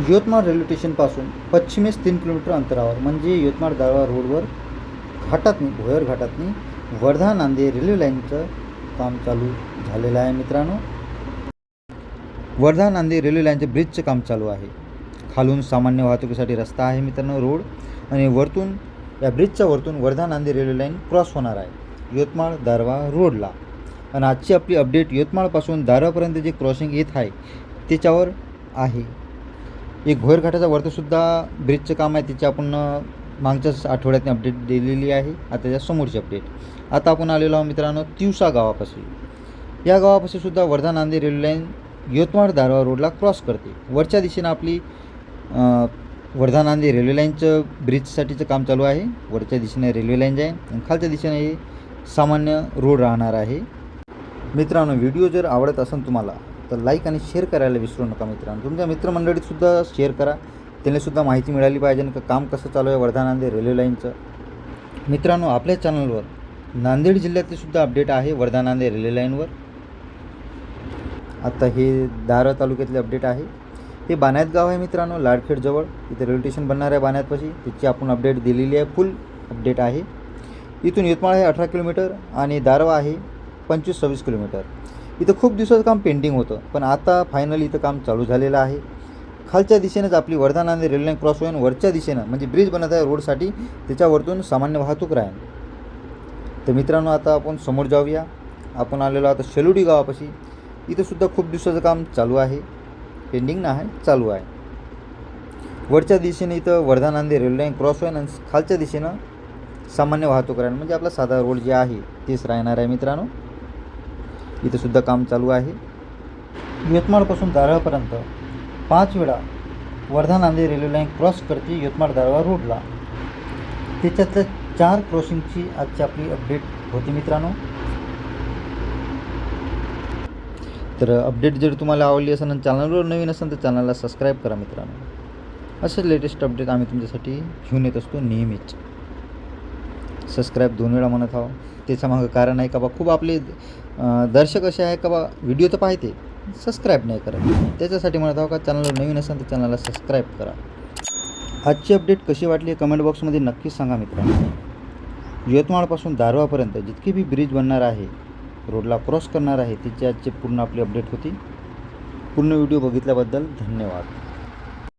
Yavatmal railway स्टेशनपासून पश्चिमेस तीन किलोमीटर अंतरावर म्हणजे यवतमाळ दारवा रोडवर घाटातनी भोयर घाटातनी वर्धा नांदे रेल्वे लाईनचं काम चालू झालेलं आहे मित्रांनो. वर्धा नांदे रेल्वे लाईनचं ब्रिजचं काम चालू आहे. खालून सामान्य वाहतुकीसाठी रस्ता आहे मित्रांनो रोड आणि वरतून या ब्रिजच्या वरतून Wardha Nanded railway line cross होणार आहे यवतमाळ दारवा रोडला. आणि आजची आपली अपडेट यवतमाळपासून दारवापर्यंत जे क्रॉसिंग येत आहे त्याच्यावर आहे. एक भोयरघाटाचा वरतीसुद्धा ब्रिजचं काम आहे. त्याची आपण मागच्याच आठवड्यात अपडेट दिलेली आहे. आता समोरची अपडेट आता आपण आलेलो आहोत मित्रांनो तिवसा गावापाशी. या गावापाशी सुद्धा वर्धा नांदेड रेल्वे लाईन यवतमाळ दारवा रोडला क्रॉस करते. वरच्या दिशेनं आपली वर्धा नांदेड रेल्वे लाईनचं ब्रिजसाठीचं काम चालू आहे. वरच्या दिशेने रेल्वे लाईन जाईल. आणि खालच्या दिशेने हे सामान्य रोड राहणार आहे. मित्रांनो व्हिडिओ जर आवडत असेल तुम्हाला तर लाईक आणि शेअर करायला विसरू नका मित्रांनो. तुमच्या मित्रमंडळीतसुद्धा शेअर करा. त्यांनासुद्धा माहिती मिळाली पाहिजे का काम कसं चालू आहे वर्धा नांदेड रेल्वे लाईनचं मित्रांनो आपल्या चॅनलवर नांदेड जिल्ह्यातले सुद्धा अपडेट आहे वर्धा नांदेड रेल्वे लाईनवर आता हे दारा तालुक्यातले अपडेट आहे. हे बाण्यात गाव आहे मित्रांनो लाडखेडजवळ इथे रेल्वे स्टेशन बनणार आहे बाण्यातपाशी त्याची आपण अपडेट दिलेली आहे फुल अपडेट आहे. इथून यवतमाळ आहे अठरा किलोमीटर आणि दारवा आहे पंचवीस सव्वीस किलोमीटर. इथं खूप दिवसाचं काम पेंडिंग होतं. पण आता फायनली इथं काम चालू झालेलं आहे. खालच्या दिशेनेच आपली Wardha Nanded railway line cross होईन वरच्या दिशेनं म्हणजे ब्रिज बनत आहे रोडसाठी त्याच्यावरतून सामान्य वाहतूक राहील. तर मित्रांनो आता आपण समोर जाऊया. आपण आलेलो आता शेलुडी गावापाशी. इथंसुद्धा खूप दिवसाचं काम चालू आहे. पेंडिंग ना आहे चालू आहे. वरच्या दिशेने इथं Wardha Nanded railway line cross होईन आणि खालच्या दिशेनं सामान्य वाहतूक राहील. म्हणजे आपला साधा रोड जे आहे तेच राहणार आहे मित्रांनो. इथंसुद्धा काम चालू आहे. यवतमाळपासून दारवापर्यंत पाच वेळा Wardha Nanded railway line cross करते यवतमाळ दारवा रोडला. त्याच्यातल्या चार क्रॉसिंगची आजची आपली अपडेट होती मित्रांनो. तर अपडेट जर तुम्हाला आवडली असेल आणि चॅनलवर नवीन असेल तर चॅनलला सबस्क्राईब करा मित्रांनो. असेच लेटेस्ट अपडेट आम्ही तुमच्यासाठी घेऊन येत असतो नेहमीच. सबस्क्राईब दोन वेळा म्हणत आहो त्याच्यामागं कारण आहे का बा खूप आपले दर्शक असे आहे का बा व्हिडिओ तर पाहते सबस्क्राईब नाही करत. त्याच्यासाठी म्हणत आहो का चॅनल नवीन असेल तर चॅनलला सबस्क्राईब करा. आजची अपडेट कशी वाटली कमेंट बॉक्समध्ये नक्कीच सांगा मित्रांनो. यवतमाळपासून दारवापर्यंत जितकी बी ब्रिज बनणार आहे रोडला क्रॉस करणार आहे तिची आजची पूर्ण आपली अपडेट होती. पूर्ण व्हिडिओ बघितल्याबद्दल धन्यवाद.